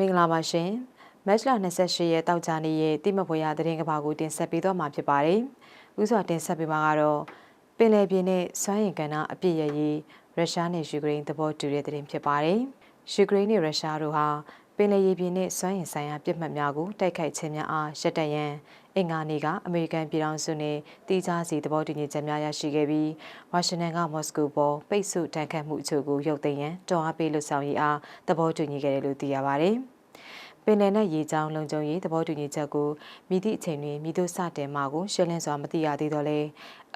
မင်္ဂလာပါရှင်မတ်လ28ရက်တောက်ကြနေ့ရဲ့တိမပွဲရသတင်းကဘာကိုတင်ဆက်ပေးတော့မှာဖြစ်ပါတယ်ဥစွာတင်ဆက်ပေးမှာကတော့ပင်လယ်ပြင်နဲ့စွမ်းရည်ကဏ္ဍအပြည့်ရရေးရုရှားနဲ့ယူကရိန်းသဘောတူတဲ့သတင်းဖြစ်ပါတယ်ယူကရိန်းနဲ့ရုရှားတို့ဟာပင်လယ်ရေပြင်နဲ့စွမ်းရည်ဆိုင်ရာပြစ်မှတ်များကိုတိုက်ခိုက်ခြင်းများအားရပ်တန့်ရန်အင်္ဂါနေ့ကအမေရိကန်ပြည်ထောင်စုနဲ့တီးခြားစီသဘောတူညီချက်များရရှိခဲ့ပြီးဝါရှင်တန်ကမော်စကိုပေါ်ပိတ်ဆို့တန်ခတ်မှုအချို့ကိုရုပ်သိမ်းရန်တွန်းအားပေးလှုပ်ဆောင်ရေးအားသဘောတူညီခဲ့တယ်လို့သိရပါတယ်။ပ င်လယ်နဲ့ရေကြောင်းလုံခြုံရေးသဘောတူညီချက်ကိုမိသည့်အချိန်တွင်မိတို့စတင်မှာကိုရှင်းလင်းစွာမသိရသေးတော့လဲ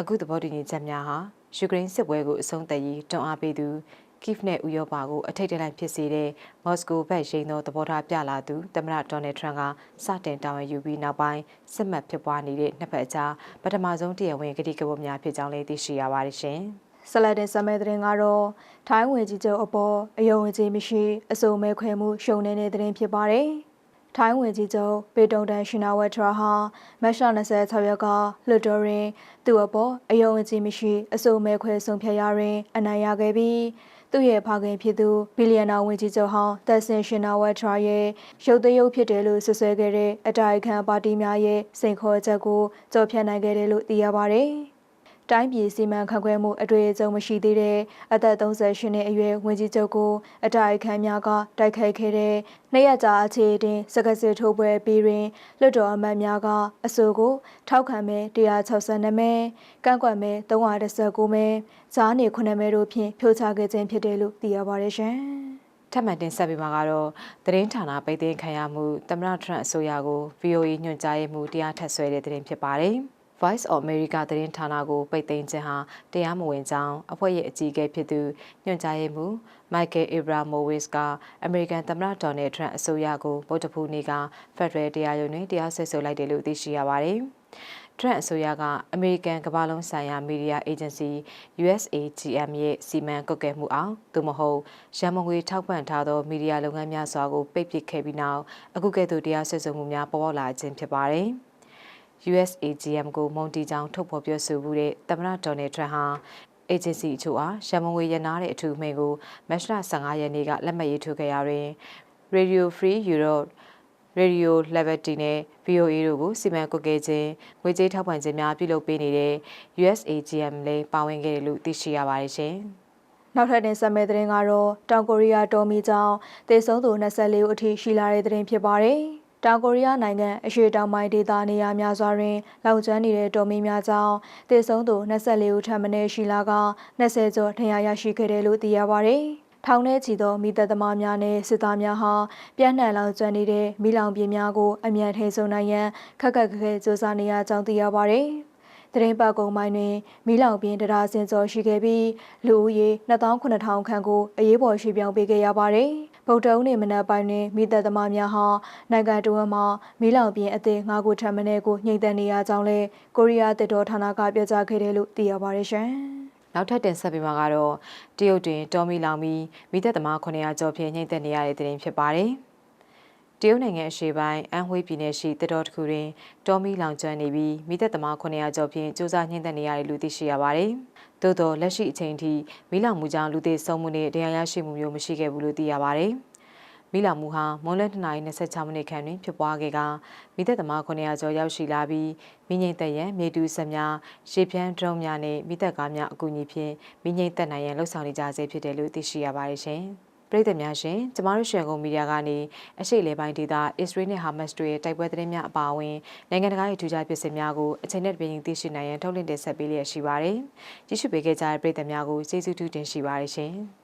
အခုသဘောတူညီချက်များဟာယူကရိန်းစစ်ပွဲကိုအဆုံးသတ်ရေးတွန်းအားပေးသူကိဖ်နဲ့ဥရောပကိုအထိတ်တလန့်ဖြစ်စေတဲ့မော်စကိုဘက်ရိန်သောသဘောထားပြလာသူသမ္မတဒေါ်နယ်ထရန့်ကစတင်တာဝန်ယူပြီးနောက်ပိုင်းစစ်မှတ်ဖြစ်ပွားနေတဲ့နှစ်ဖက်အကြားပထမဆုံးတရားဝင်ကတိကဝတ်များဖြစ်ကြောင်းလည်းသိရှိရပါတယ်ရှင်။ ဆလတ်တင်ဆမဲသတင်းကတော့ထိုင်းဝင်ကြီးချုပ်အပေါ်အယုံအကြည်မရှိအစုံမဲခွဲမှုရှုံနေတဲ့သတင်းဖြစ်ပါတယ်။ထိုင်းဝင်ကြီးချုပ်ပေတုံတန်ရှင်နာဝက်ထရာဟာမတ်လ26ရက်ကလွတ်တော်တွင်သူ့အပေါ်အယုံအကြည်မရှိအစုံမဲခွဲဆုံးဖြတ်ရာတွင်အနိုင်ရခဲ့ပြီးသူ့ရဲ့ဖခင်ဖြစ်သူဘီလီယံနာဝင်ကြီးချုပ်ဟောင်းတက်ဆင်ရှင်နာဝက်ထရာရဲ့ရုပ်သရုပ်ဖြစ်တယ်လို့ဆွဆွဲခဲ့တဲ့အတိုက်အခံပါတီများရဲ့စိန်ခေါ်ချက်ကိုကြော်ဖြတ်နိုင်ခဲ့တယ်လို့သိရပါတယ်။ တိုင်းပြည်စီမံခန့်ခွဲမှုအတွေ့အကြုံမရှိသေးတဲ့အသက်38နှစ်အရွယ်ဝင်ကြီးချုပ်ကိုအတိုက်အခံများကတိုက်ခိုက်ခဲ့တဲ့နှစ်ရက်ကြာအခြေတင်စကစစ်ထိုးပွဲပြီးတွင်လွတ်တော်အမတ်များကအဆိုကိုထောက်ခံမဲ162မဲကန့်ကွက်မဲ319မဲဈာနေ9မဲတို့ဖြင့်ဖြိုချခဲ့ခြင်းဖြစ်တယ်လို့သိရပါတယ်ရှင်။ထပ်မံတင်ဆက်ပေးမှာကတော့သတင်းဌာနပိတ်သိမ်းခံရမှုသမ္မတထရန့်အစိုးရကို VOA ညွှန်ကြားရေးမှူးတရားထပ်ဆွဲတဲ့သတင်းဖြစ်ပါတယ်။ Voice of America သတင်းဌာနကိုပိတ်သိမ်းခြင်းဟာတရားမဝင်ကြောင်းအဖွဲ့ရဲ့အကြီးအကဲဖြစ်သူညွှန်ကြားရေးမှူး Michael Abramovich ကအမေရိကန်သမ္မတဒေါ်နယ်ထရန့်အစိုးရကိုဗုဒ္ဓဖူးနေ့က Federal တရားရုံးတွင်တရားစွဲဆိုလိုက်တယ်လို့သိရှိရပါတယ်။ Trump အစိုးရကအမေရိကန်ကမ္ဘာလုံးဆိုင်ရာမီဒီယာအေဂျင်စီ USAGM ရဲ့စီမံကွပ်ကဲမှုအောင်သို့မဟုတ်ရန်မငွေထောက်ပံ့ထားသောမီဒီယာလုပ်ငန်းများစွာကိုပိတ်ပစ်ခဲ့ပြီးနောက်အခုကဲ့သို့တရားစွဲဆိုမှုများပေါ်ပေါက်လာခြင်းဖြစ်ပါတယ်။ USAGM ကိုမုံတီကြောင်ထုတ်ဖော်ပြောဆိုမှုတဲ့သမ္မတဒေါ်နယ်ထရန့်ဟာအေဂျင်စီအချို့အားရမငွေရနာတဲ့အထူးမိန့်ကိုမတ်လ15ရက်နေ့ကလက်မှတ်ရေးထိုးခဲ့ရာတွင် Radio Free Europe Radio Liberty နဲ့ VOA တို့ကိုစီမံကွပ်ကဲခြင်းငွေကြေးထောက်ပံ့ခြင်းများပြုလုပ်ပေးနေတဲ့ USAGM လည်းပါဝင်ခဲ့တယ်လို့သိရှိရပါတယ်ရှင်။နောက်ထပ်တင်ဆက်မယ့်သတင်းကတော့တောင်ကိုရီးယားတော်မီကြောင့်သေဆုံးသူ24ဦးအထိရှိလာတဲ့သတင်းဖြစ်ပါတယ်။ တောင်ကိုရီးယားနိုင်ငံအရှေ့တောင်ပိုင်းဒေသနေရာများစွာတွင်လောင်ကျွမ်းနေတဲ့တော်မီများကြောင့်သေဆုံးသူ24ဦးထပ်မံရှိလာက20ကျော်ထဏ်ရာရရှိခဲ့တယ်လို့သိရပါဗျ။ထောင်ထဲချီသောမိသက်သမားများနဲ့စစ်သားများဟာပြန့်နှံ့လောင်ကျွမ်းနေတဲ့မိလောင်ပြင်များကိုအမြန်ထိန်ဆုံနိုင်ရန်ခက်ခက်ခဲခဲစူးစမ်းနေရကြောင်းသိရပါဗျ။တရင်ပတ်ကုံပိုင်းတွင်မီလောင်ပြင်းတရားစင်စော်ရှိခဲ့ပြီးလူဦးရေ29000ခန့်ကိုအရေးပေါ်ရွှေ့ပြောင်းပေးခဲ့ရပါတယ်။ ဗုဒ္ဓဦးနေမနက်ပိုင်းတွင်မိသက်သမားများဟာနိုင်ငံတော်မှာမီးလောင်ပြင်းအသစ်၅ခုထပ်မံကိုညှိနှိုင်းနေရကြောင်းလည်းကိုရီးယားတစ်တော်ဌာနကပြောကြားခဲ့တယ်လို့သိရပါတယ်ရှင်။နောက်ထပ်တင်ဆက်ပေးမှာကတော့တရုတ်တွင် တော်မီလောင်ပြီးမိသက်သမား900ကျော်ဖြင့်ညှိနှိုင်းနေရတဲ့တဲ့တင်ဖြစ်ပါတယ်။ တရုတ်နိုင်ငံအရှေ့ပိုင်းအန်ဟွေးပြည်နယ်ရှိတတော်တစ်ခုတွင်တောမီလောင်ကျွမ်းနေပြီးမိသက်သမား900ကျော်ဖြင့်စူးစမ်းညှိနှိုင်းနေရတယ်လို့သိရှိရပါတယ်။သို့သောလက်ရှိအချိန်ထိမိလောင်မှုကြောင့်လူသေဆုံးမှုနဲ့တရားရရှိမှုမျိုးမရှိခဲ့ဘူးလို့သိရပါတယ်။မိလောင်မှုဟာမွန်လ2:26မိနစ်ခန့်တွင်ဖြစ်ပွားခဲ့ကမိသက်သမား900ကျော်ရောက်ရှိလာပြီးမိငိမ့်သက်ရန်မြေတူးဆက်များရေပြန်းဒရုန်းများနဲ့မိသက်ကားများအကူအညီဖြင့်မိငိမ့်သက်နိုင်ရန်လှုံ့ဆော်နေကြဆဲဖြစ်တယ်လို့သိရှိရပါတယ်ရှင်။ ပရိသတ်များရှင်ကျမတို့ရွှေကုန်းမီဒီယာကနေအရှိလေပိုင်းဒေသအစ္စရေးနဲ့ဟာမတ်စ်တို့ရဲ့တိုက်ပွဲသတင်းများအပါအဝင်နိုင်ငံတကာရဲ့ထူးခြားဖြစ်စဉ်များကိုအချိန်နဲ့တပြေးညီသိရှိနိုင်ရန်ထုတ်လွှင့်တင်ဆက်ပေးလျက်ရှိပါတယ်။ကြည့်ရှုပေးခဲ့ကြတဲ့ပရိသတ်များကိုကျေးဇူးတူတင်ရှိပါတယ်ရှင်။